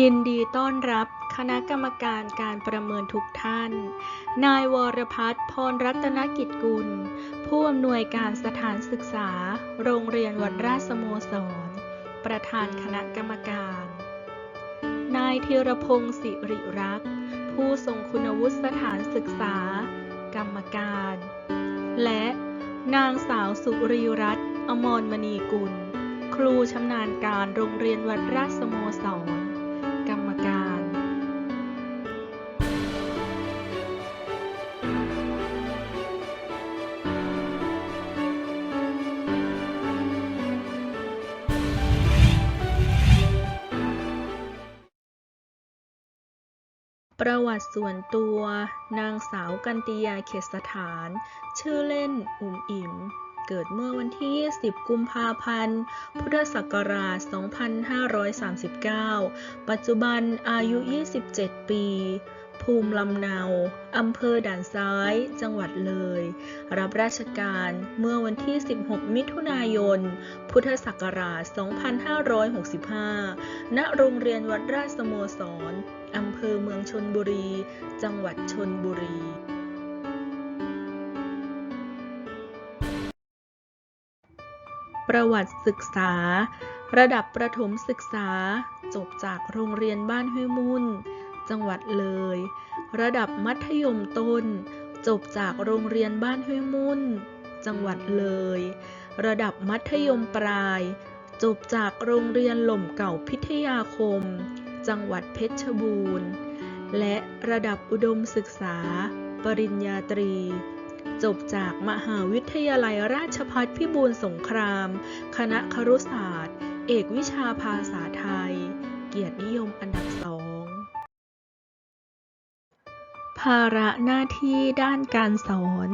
ยินดีต้อนรับคณะกรรมการการประเมินทุกท่าน นายวรพัฒน์พรรัตนกิจกุล ผู้อำนวยการสถานศึกษา โรงเรียนวัดราชสโมสร ประธานคณะกรรมการ นายธีรพงศ์สิริรักษ์ ผู้ทรงคุณวุฒิสถานศึกษา กรรมการ และนางสาวสุรีรัตน์อมรมณีกุล ครูชำนาญการโรงเรียนวัดราชสโมสร ประวัติส่วนตัว นางสาวกันติยาเขตสถาน ชื่อเล่นอุ่มอิ่ม เกิดเมื่อวันที่10กุมภาพันธ์ พุทธศักราช 2539 ปัจจุบันอายุ 27 ปี ภูมิลำเนา อำเภอด่านซ้าย จังหวัดเลย รับราชการเมื่อวันที่ 16 มิถุนายน พุทธศักราช 2565 ณ โรงเรียนวัดราชสโมสร อำเภอเมืองชนบุรี จังหวัดชนบุรีประวัติศึกษา ระดับประถมศึกษา จบจากโรงเรียนบ้านห้วยมุ่น จังหวัดเลย ระดับมัธยมต้น จบจากโรงเรียนบ้านห้วยมุ่น จังหวัดเลย ระดับมัธยมปลาย จบจากโรงเรียนหล่มเก่าพิทยาคม จังหวัดเพชรบูรณ์ และระดับอุดมศึกษา ปริญญาตรี จบจากมหาวิทยาลัยราชภัฏพิบูลสงคราม คณะครุศาสตร์ เอกวิชาภาษาไทย เกียรตินิยมอันดับ ภาระหน้าที่ด้านการสอน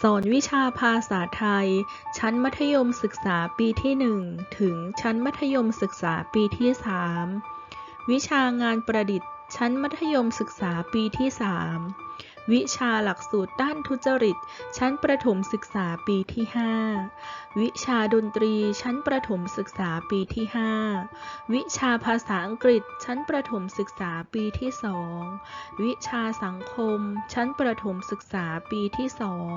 สอนวิชาภาษาไทย ชั้นมัธยมศึกษาปีที่ 1 ถึงชั้นมัธยมศึกษาปีที่ 3 วิชางานประดิษฐ์ ชั้นมัธยมศึกษาปีที่ 3 วิชาหลักสูตรด้านทุจริต ชั้นประถมศึกษาปีที่ 5 วิชาดนตรีชั้นประถมศึกษาปีที่ 5 วิชาภาษาอังกฤษ ชั้นประถมศึกษาปีที่ 2 วิชาสังคม ชั้นประถมศึกษาปีที่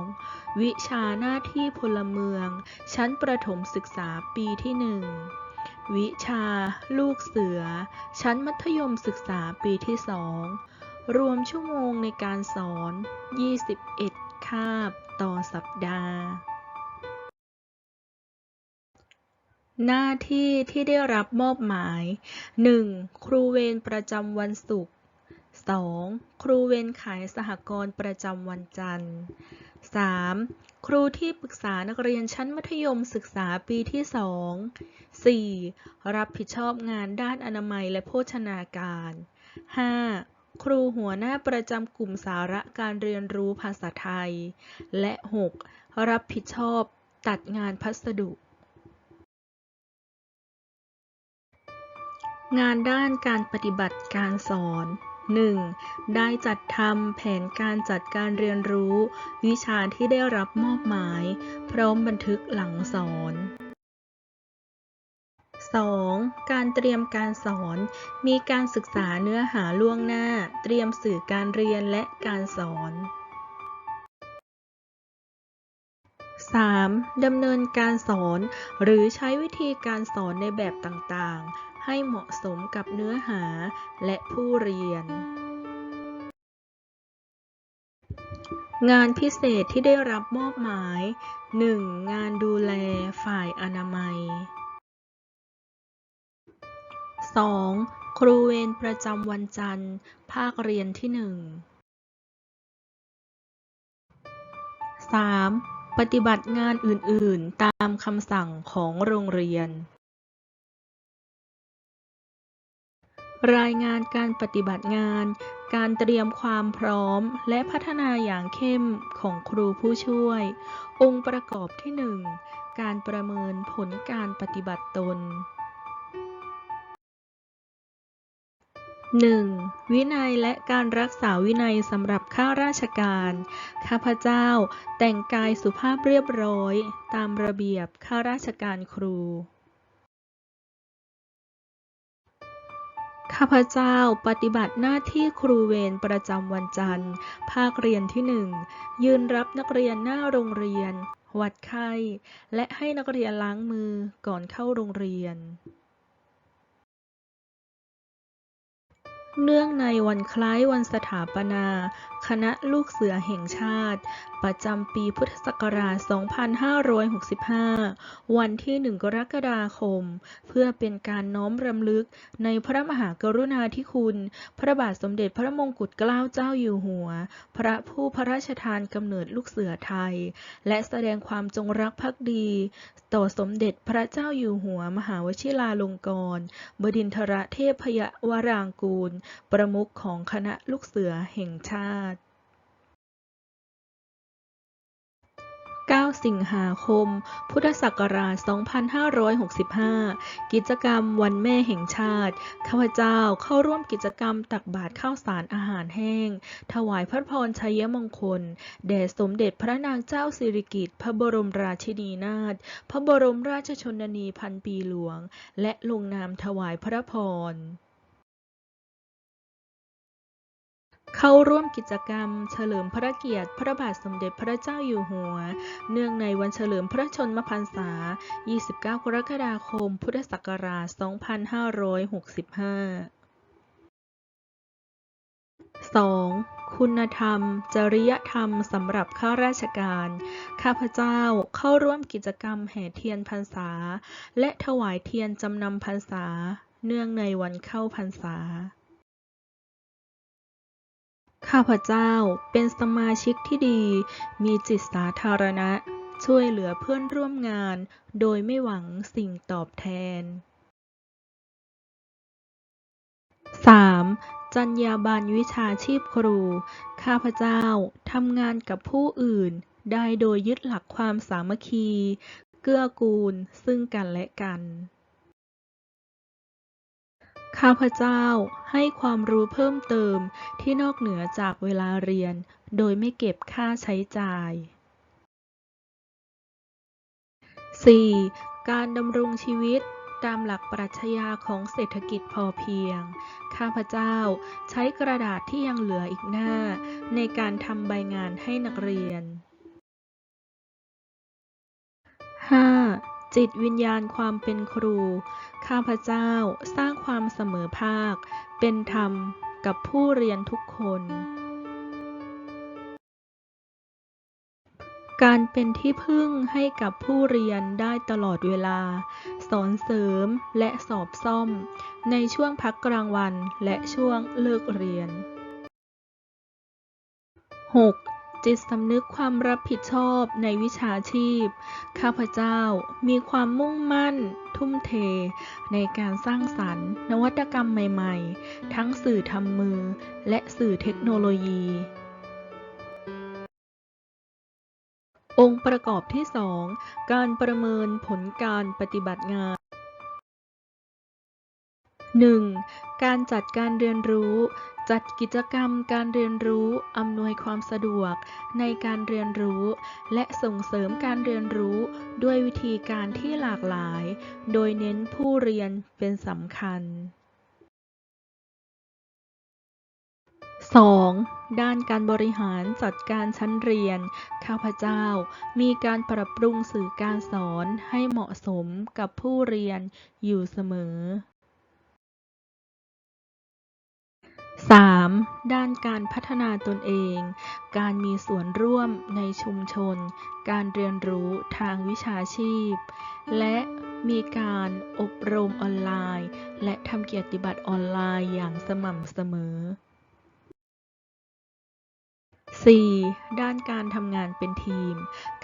2 วิชาหน้าที่พลเมือง ชั้นประถมศึกษาปีที่ 1วิชา ลูกเสือ ชั้นมัธยมศึกษาปีที่2 รวมชั่วโมงในการสอน 21 คาบต่อสัปดาห์ หน้าที่ที่ได้รับมอบหมาย 1. ครูเวรประจำวันศุกร์ 2. ครูเวรขายสหกรณ์ประจำวันจันทร์ 3. ครูที่ปรึกษานักเรียนชั้นมัธยมศึกษาปีที่ 2 4. รับผิดชอบงานด้านอนามัยและโภชนาการ 5. ครูหัวหน้าประจำกลุ่มสาระการเรียนรู้ภาษาไทย และ 6. รับผิดชอบตัดงานพัสดุ งานด้านการปฏิบัติการสอน 1. ได้จัดทำแผนการจัดการเรียนรู้ วิชาที่ได้รับมอบหมาย พร้อมบันทึกหลังสอน 2. การเตรียมการสอน มีการศึกษาเนื้อหาล่วงหน้า เตรียมสื่อการเรียนและการสอน 3. ดำเนินการสอน หรือใช้วิธีการสอนในแบบต่างๆ ให้เหมาะสมกับเนื้อหาและผู้เรียน งานพิเศษที่ได้รับมอบหมาย 1. งานดูแลฝ่ายอนามัย 2. ครูเวรประจำวันจันทร์ ภาคเรียนที่ 1 3. ปฏิบัติงานอื่น ๆ ตามคำสั่งของโรงเรียน รายงานการปฏิบัติงาน การเตรียมความพร้อม และพัฒนาอย่างเข้มของครูผู้ช่วย องค์ประกอบที่ 1 การประเมินผลการปฏิบัติตน 1. วินัยและการรักษาวินัยสำหรับข้าราชการ ข้าพเจ้าแต่งกายสุภาพเรียบร้อย ตามระเบียบข้าราชการครู ข้าพเจ้าปฏิบัติหน้าที่ครูเวรประจำวันจันทร์ ภาคเรียนที่หนึ่งยืนรับนักเรียนหน้าโรงเรียน วัดไข้ และให้นักเรียนล้างมือก่อนเข้าโรงเรียน เนื่องในวันคล้ายวันสถาปนา คณะลูกเสือแห่งชาติ ประจำปีพุทธศักราช 2565 วันที่ 1 กรกฎาคม เพื่อเป็นการน้อมรำลึกในพระมหากรุณาธิคุณ พระบาทสมเด็จพระมงกุฎเกล้าเจ้าอยู่หัว พระผู้พระราชทานกำเนิดลูกเสือไทย และแสดงความจงรักภักดี ต่อสมเด็จพระเจ้าอยู่หัว มหาวชิราลงกรณ์บดินทรเทพยวรางกูล ประมุขของคณะลูกเสือแห่งชาติ 9 สิงหาคม พุทธศักราช 2565 กิจกรรมวันแม่แห่งชาติ ข้าพเจ้าเข้าร่วมกิจกรรมตักบาตรข้าวสารอาหารแห้ง ถวายพระพรชัยมงคล แด่สมเด็จพระนางเจ้าสิริกิติ์ พระบรมราชินีนาถ พระบรมราชชนนีพันปีหลวง และลงนามถวายพระพร เข้าร่วมกิจกรรม เฉลิมพระเกียรติ พระบาทสมเด็จพระเจ้าอยู่หัว เนื่องในวันเฉลิมพระชนมพรรษา 29 กรกฎาคม พุทธศักราช 2565 2. คุณธรรม จริยธรรมสำหรับข้าราชการ ข้าพเจ้าเข้าร่วมกิจกรรมแห่เทียนพรรษา และถวายเทียนจำนำพรรษา เนื่องในวันเข้าพรรษา ข้าพเจ้าเป็นสมาชิกที่ดี มีจิตสาธารณะ ช่วยเหลือเพื่อนร่วมงาน โดยไม่หวังสิ่งตอบแทน 3. จรรยาบรรณวิชาชีพครู ข้าพเจ้าทำงานกับผู้อื่น ได้โดยยึดหลักความสามัคคี เกื้อกูลซึ่งกันและกัน ข้าพเจ้าให้ความรู้เพิ่มเติมที่นอกเหนือจากเวลาเรียน โดยไม่เก็บค่าใช้จ่าย 4. การดำรงชีวิตตามหลักปรัชญาของเศรษฐกิจพอเพียง ข้าพเจ้าใช้กระดาษที่ยังเหลืออีกหน้า ในการทำใบงานให้นักเรียน จิตวิญญาณความเป็นครู ข้าพเจ้าสร้างความเสมอภาค เป็นธรรมกับผู้เรียนทุกคน การเป็นที่พึ่งให้กับผู้เรียนได้ตลอดเวลา สอนเสริมและสอบซ่อม ในช่วงพักกลางวันและช่วงเลิกเรียน 6. จิตสำนึกความรับผิดชอบในวิชาชีพ ข้าพเจ้ามีความมุ่งมั่น ทุ่มเท ในการสร้างสรรค์ นวัตกรรมใหม่ๆ ทั้งสื่อทำมือ และสื่อเทคโนโลยี องค์ประกอบที่ 2 การประเมินผลการปฏิบัติงาน 1. การจัดการเรียนรู้ จัดกิจกรรมการเรียนรู้ อำนวยความสะดวก ในการเรียนรู้ และส่งเสริมการเรียนรู้ ด้วยวิธีการที่หลากหลาย โดยเน้นผู้เรียนเป็นสำคัญ 2. ด้านการบริหารจัดการชั้นเรียน ข้าพเจ้า มีการปรับปรุงสื่อการสอนให้เหมาะสมกับผู้เรียนอยู่เสมอ 3. ด้านการพัฒนาตนเอง การมีส่วนร่วมในชุมชน การเรียนรู้ทางวิชาชีพ และมีการอบรมออนไลน์ และทำเกียรติบัตรออนไลน์อย่างสม่ำเสมอ 4. ด้านการทำงานเป็นทีม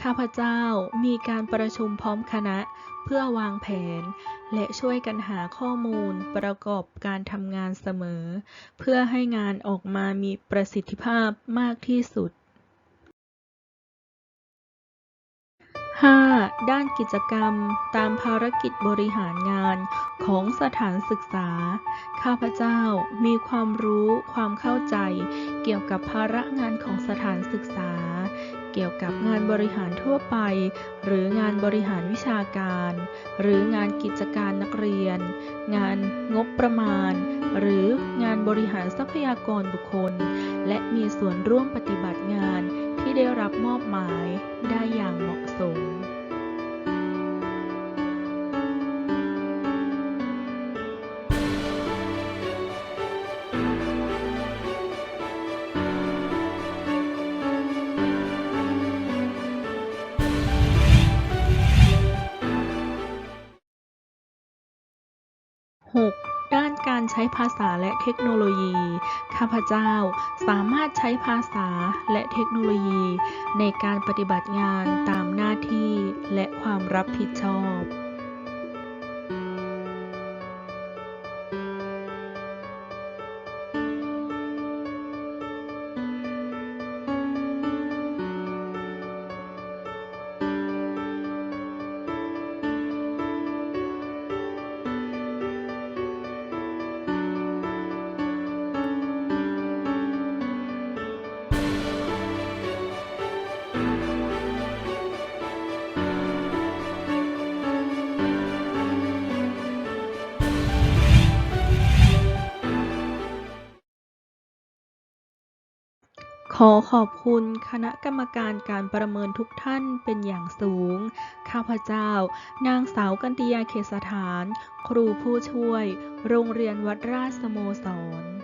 ข้าพเจ้ามีการประชุมพร้อมคณะ เพื่อวางแผน และช่วยกันหาข้อมูลประกอบการทำงานเสมอ เพื่อให้งานออกมามีประสิทธิภาพมากที่สุด 5. ด้านกิจกรรมตามภารกิจบริหารงานของสถานศึกษา ข้าพเจ้ามีความรู้ความเข้าใจ เกี่ยวกับภาระงานของสถานศึกษา เกี่ยวกับงานบริหารทั่วไป หรืองานบริหารวิชาการ หรืองานกิจการนักเรียน งานงบประมาณ หรืองานบริหารทรัพยากรบุคคล และมีส่วนร่วมปฏิบัติงาน ที่ได้รับมอบหมายได้อย่างเหมาะสม 6. ด้าน การใช้ภาษาและเทคโนโลยี ข้าพเจ้าสามารถใช้ภาษาและเทคโนโลยี ในการปฏิบัติงานตามหน้าที่และความรับผิดชอบ ขอขอบคุณคณะกรรมการการประเมินทุกท่านเป็นอย่างสูง ข้าพเจ้า นางสาวกันติยาเขตสถาน ครูผู้ช่วย โรงเรียนวัดราชสโมสร